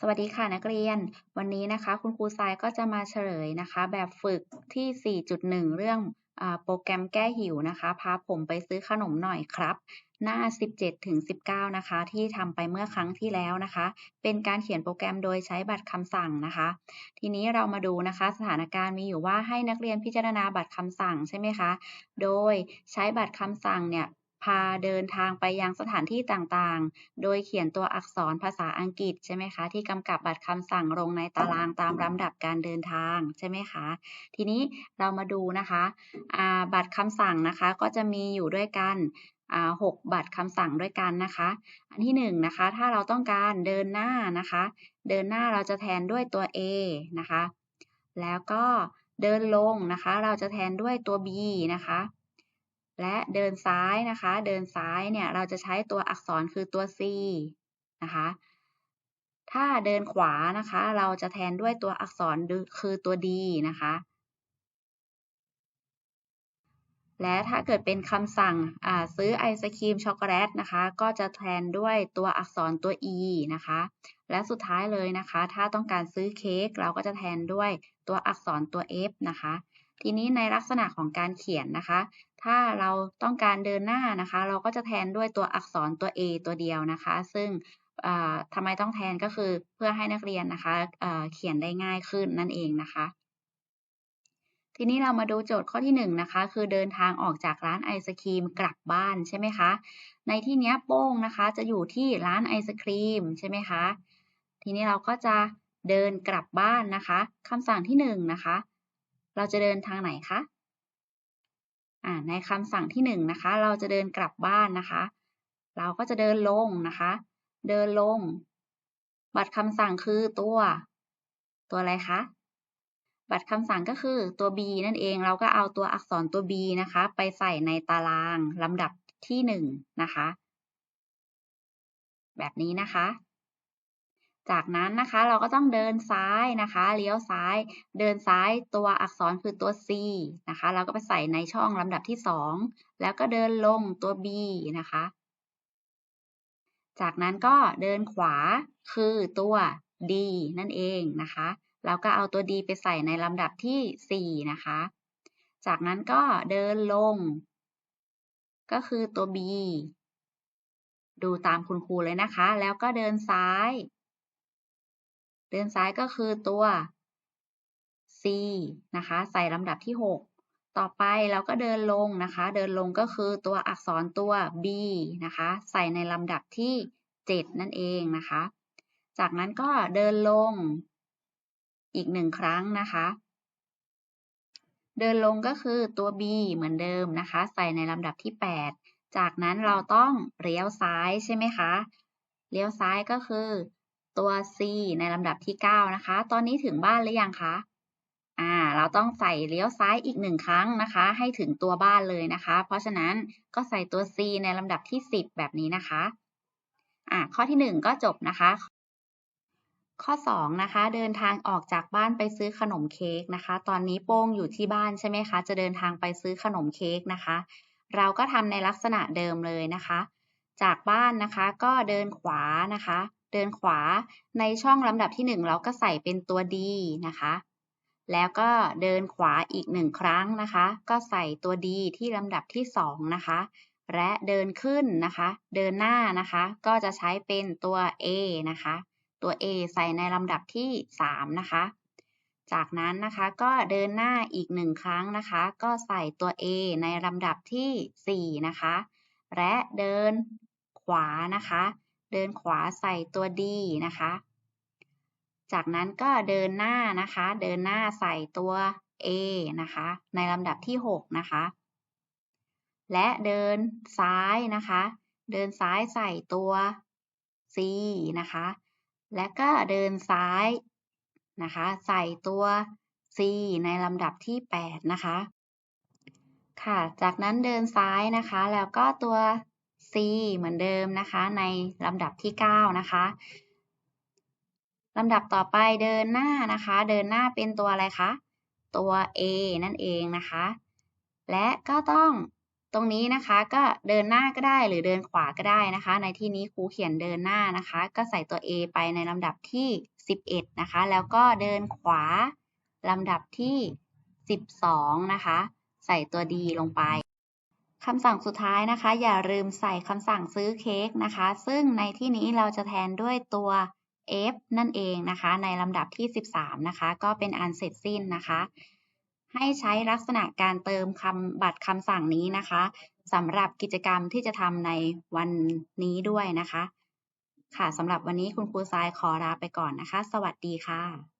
สวัสดีค่ะนักเรียน วันนี้นะคะคุณครูทรายก็จะมาเฉลยนะคะ แบบฝึกที่ 4.1 เรื่องอโปรแกรมแก้หิวนะคะ พาผมไปซื้อขนมหน่อยครับ หน้า 17ถึง19 นะคะ ที่ทำไปเมื่อครั้งที่แล้วนะคะ เป็นการเขียนโปรแกรมโดยใช้บัตรคำสั่งนะคะ ทีนี้เรามาดูนะคะ สถานการณ์มีอยู่ว่าให้นักเรียนพิจารณาบัตรคำสั่งใช่ไหมคะ โดยใช้บัตรคำสั่งเนี่ย พาเดินทางไปยังสถานที่ต่างๆ โดยเขียนตัวอักษรภาษาอังกฤษใช่ไหมคะ ที่กำกับบัตรคำสั่งลงในตารางตามลำดับการเดินทางใช่ไหมคะ ทีนี้เรามาดูนะคะบัตรคำสั่งนะคะก็จะมีอยู่ด้วยกันหกบัตรคำสั่งด้วยกันนะคะ อันที่หนึ่งนะคะ ถ้าเราต้องการเดินหน้านะคะ เดินหน้าเราจะแทนด้วยตัว A นะคะ แล้วก็เดินลงนะคะ เราจะแทนด้วยตัว B นะคะ และเดินซ้ายนะคะ เดินซ้ายเนี่ยเราจะใช้ตัวอักษรคือตัว C นะคะ ถ้าเดินขวานะคะ เราจะแทนด้วยตัวอักษรคือตัว D นะคะ และถ้าเกิดเป็นคำสั่งซื้อไอศครีมช็อกโกแลตนะคะ ก็จะแทนด้วยตัวอักษรตัว E นะคะ และสุดท้ายเลยนะคะ ถ้าต้องการซื้อเค้กเราก็จะแทนด้วยตัวอักษรตัว F นะคะ ทีนี้ในลักษณะของการเขียนนะคะ ถ้าเราต้องการเดินหน้านะคะ เราก็จะแทนด้วยตัวอักษรตัว A ตัวเดียวนะคะ ซึ่งทำไมต้องแทนก็คือเพื่อให้นักเรียนนะคะเขียนได้ง่ายขึ้นนั่นเองนะคะทีนี้เรามาดูโจทย์ข้อที่1นนะคะ คือเดินทางออกจากร้านไอศครีมกลับบ้านใช่ไหมคะ ในที่นี้โป้งนะคะจะอยู่ที่ร้านไอศครีมใช่ไหมคะ ทีนี้เราก็จะเดินกลับบ้านนะคะคำสั่งที่1นนะคะ เราจะเดินทางไหนคะในคำสั่งที่1นนะคะ เราจะเดินกลับบ้านนะคะ เราก็จะเดินลงนะคะ เดินลง บัตรคำสั่งคือตัว ตัวอะไรคะ บัตรคำสั่งก็คือตัว b นั่นเอง เราก็เอาตัวอักษรตัว b นะคะ ไปใส่ในตารางลำดับที่1นะคะ แบบนี้นะคะ จากนั้นนะคะเราก็ต้องเดินซ้ายนะคะ เลี้ยวซ้าย เดินซ้ายตัวอักษรคือตัว C นะคะ เราก็ไปใส่ในช่องลำดับที่ 2 แล้วก็เดินลงตัว B นะคะ จากนั้นก็เดินขวาคือตัว D นั่นเองนะคะเราก็เอาตัว D ไปใส่ในลำดับที่ 4 นะคะ จากนั้นก็เดินลง ก็คือตัว B ดูตามคุณครูเลยนะคะ แล้วก็เดินซ้าย เดินซ้ายก็คือตัว C นะคะ ใส่ลำดับที่ 6 ต่อไปเราก็เดินลงนะคะ เดินลงก็คือตัวอักษรตัว B นะคะ ใส่ในลำดับที่ 7 นั่นเองนะคะ จากนั้นก็เดินลงอีกหนึ่งครั้งนะคะ เดินลงก็คือตัว B เหมือนเดิมนะคะ ใส่ในลำดับที่ 8 จากนั้นเราต้องเลี้ยวซ้ายใช่ไหมคะ เลี้ยวซ้ายก็คือ ตัว C ในลำดับที่ 9 นะคะ ตอนนี้ถึงบ้านหรือยังคะ อ่า เราต้องใส่เลี้ยวซ้ายอีกหนึ่งครั้งนะคะ ให้ถึงตัวบ้านเลยนะคะ เพราะฉะนั้นก็ใส่ตัว C ในลำดับที่ 10 แบบนี้นะคะ อ่า ข้อที่ 1 ก็จบนะคะ ข้อ 2 นะคะ เดินทางออกจากบ้านไปซื้อขนมเค้กนะคะ ตอนนี้โป้งอยู่ที่บ้านใช่ไหมคะ จะเดินทางไปซื้อขนมเค้กนะคะ เราก็ทำในลักษณะเดิมเลยนะคะ จากบ้านนะคะ ก็เดินขวานะคะ เดินขวาในช่องลำดับที่ 1 เราก็ใส่เป็นตัว D นะคะ แล้วก็เดินขวาอีกหนึ่งครั้งนะคะ ก็ใส่ตัว D ที่ลำดับที่ 2 นะคะ และเดินขึ้นนะคะ เดินหน้านะคะ ก็จะใช้เป็นตัว A นะคะ ตัว A ใส่ในลำดับที่ 3 นะคะ จากนั้นนะคะก็เดินหน้าอีกหนึ่งครั้งนะคะ ก็ใส่ตัว A ในลำดับที่ 4 นะคะ และเดินขวานะคะ เดินขวาใส่ตัว D นะคะ จากนั้นก็เดินหน้านะคะ เดินหน้าใส่ตัว A นะคะ ในลำดับที่ 6 นะคะ และเดินซ้ายนะคะ เดินซ้ายใส่ตัว C นะคะ และก็เดินซ้ายนะคะ ใส่ตัว C ในลำดับที่ 8 นะคะ ค่ะ จากนั้นเดินซ้ายนะคะ แล้วก็ตัว C เหมือนเดิมนะคะ ในลำดับที่ 9 นะคะลำดับต่อไปเดินหน้านะคะ เดินหน้าเป็นตัวอะไรคะ ตัว A นั่นเองนะคะ และก็ต้องตรงนี้นะคะก็เดินหน้าก็ได้หรือเดินขวาก็ได้นะคะ ในที่นี้ครูเขียนเดินหน้านะคะ ก็ใส่ตัว A ไปในลำดับที่ 11 นะคะ แล้วก็เดินขวาลำดับที่ 12 นะคะ ใส่ตัว D ลงไป คำสั่งสุดท้ายนะคะ อย่าลืมใส่คำสั่งซื้อเค้กนะคะ ซึ่งในที่นี้เราจะแทนด้วยตัว F นั่นเองนะคะ ในลำดับที่ 13 นะคะ ก็เป็นอันเสร็จสิ้นนะคะ ให้ใช้ลักษณะการเติมคำบัตรคำสั่งนี้นะคะสำหรับกิจกรรมที่จะทำในวันนี้ด้วยนะคะ ค่ะสำหรับวันนี้คุณครูทรายขอลาไปก่อนนะคะ สวัสดีค่ะ